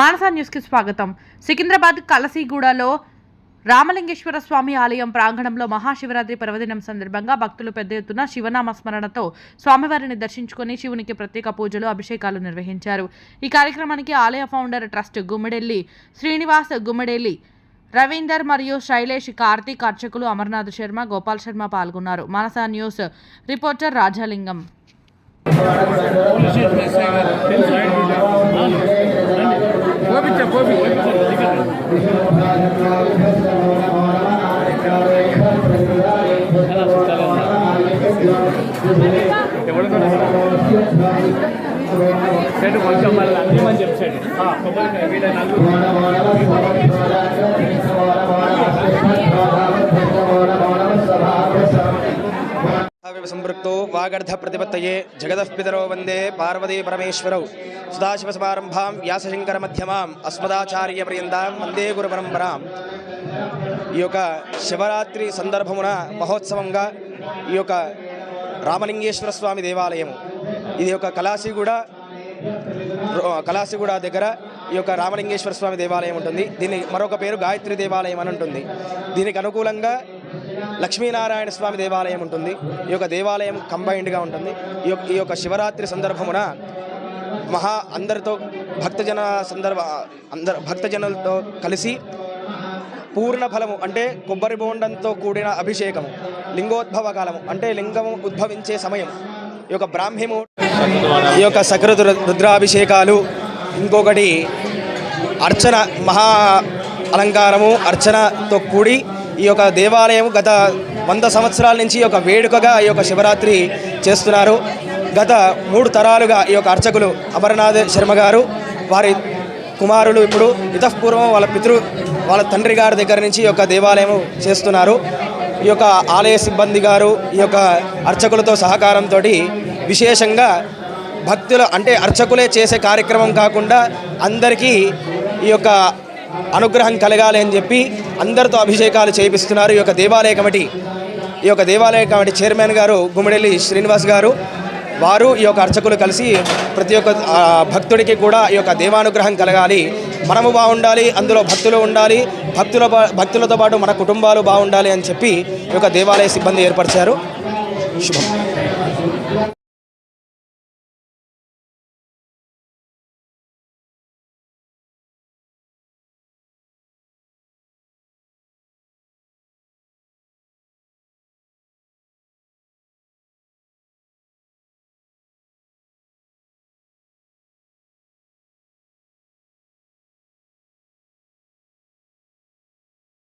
మానసా న్యూస్కి స్వాగతం. సికింద్రాబాద్ కలసీగూడలో రామలింగేశ్వర స్వామి ఆలయం ప్రాంగణంలో మహాశివరాత్రి పర్వదినం సందర్భంగా భక్తులు పెద్ద ఎత్తున శివనామ స్మరణతో స్వామివారిని దర్శించుకొని శివునికి ప్రత్యేక పూజలు అభిషేకాలు నిర్వహించారు. ఈ కార్యక్రమానికి ఆలయ ఫౌండర్ ట్రస్ట్ గుమ్మడెల్లి శ్రీనివాస్ గుమ్మడెల్లి రవీందర్ మరియు శైలేష్ కార్తీక్ అర్చకులు అమర్నాథ్ శర్మ గోపాల్ శర్మ పాల్గొన్నారు. Manasa news reporter Rajalingam. చెడు కొంచెం మళ్ళీ అన్ని మంది చెప్పాడు కొబ్బరికాయ వీళ్ళ నలుగురు సంపృక్తో వాగర్ధ ప్రతిపత్తయే జగదః పితరో వందే పార్వతీ పరమేశ్వరౌ. సదాశివసమారంభాం వ్యాసశంకర మధ్యమాం అస్మదాచార్య పర్యంతం వందే గురు పరంపరాం. ఈ యొక్క శివరాత్రి సందర్భమున మహోత్సవంగా ఈ యొక్క రామలింగేశ్వర స్వామి దేవాలయము ఇది ఒక కళాసిగూడ కళాసిగూడ దగ్గర ఈ యొక్క రామలింగేశ్వర స్వామి దేవాలయం ఉంటుంది. దీని మరొక పేరు గాయత్రి దేవాలయం అని ఉంటుంది. దీనికి అనుకూలంగా లక్ష్మీనారాయణ స్వామి దేవాలయం ఉంటుంది. ఈ యొక్క దేవాలయం కంబైన్డ్గా ఉంటుంది. ఈ యొక్క ఈ యొక్క శివరాత్రి సందర్భమున మహా అందరితో భక్తజన సందర్భ అందరు భక్తజనులతో కలిసి పూర్ణ ఫలము అంటే కొబ్బరి బోండంతో కూడిన అభిషేకము లింగోద్భవ కాలము అంటే లింగము ఉద్భవించే సమయం. ఈ యొక్క బ్రాహ్మీము ఈ యొక్క సకృత రుద్రాభిషేకాలు ఇంకొకటి అర్చన మహా అలంకారము అర్చనతో కూడి ఈ యొక్క దేవాలయం గత వంద సంవత్సరాల నుంచి ఒక వేడుకగా ఈ యొక్క శివరాత్రి చేస్తున్నారు. గత మూడు తరాలుగా ఈ యొక్క అర్చకులు అమరనాథ్ శర్మ గారు వారి కుమారులు ఇప్పుడు ఇతపూర్వం వాళ్ళ పితృ వాళ్ళ తండ్రి గారి దగ్గర నుంచి ఈ యొక్క దేవాలయం చేస్తున్నారు. ఈ యొక్క ఆలయ సిబ్బంది గారు ఈ యొక్క అర్చకులతో సహకారంతో విశేషంగా భక్తులు అంటే అర్చకులే చేసే కార్యక్రమం కాకుండా అందరికీ ఈ యొక్క అనుగ్రహం కలగాలి అని చెప్పి అందరితో అభిషేకాలు చేపిస్తున్నారు ఈ యొక్క దేవాలయ కమిటీ. ఈ యొక్క దేవాలయ కమిటీ చైర్మన్ గారు గుమ్మడెల్లి శ్రీనివాస్ గారు వారు ఈ యొక్క అర్చకులు కలిసి ప్రతి ఒక్క భక్తుడికి కూడా ఈ యొక్క దేవానుగ్రహం కలగాలి. మనము బాగుండాలి అందులో భక్తులు ఉండాలి భక్తుల భక్తులతో పాటు మన కుటుంబాలు బాగుండాలి అని చెప్పి ఈ యొక్క దేవాలయ సిబ్బంది ఏర్పరిచారు. శుభం.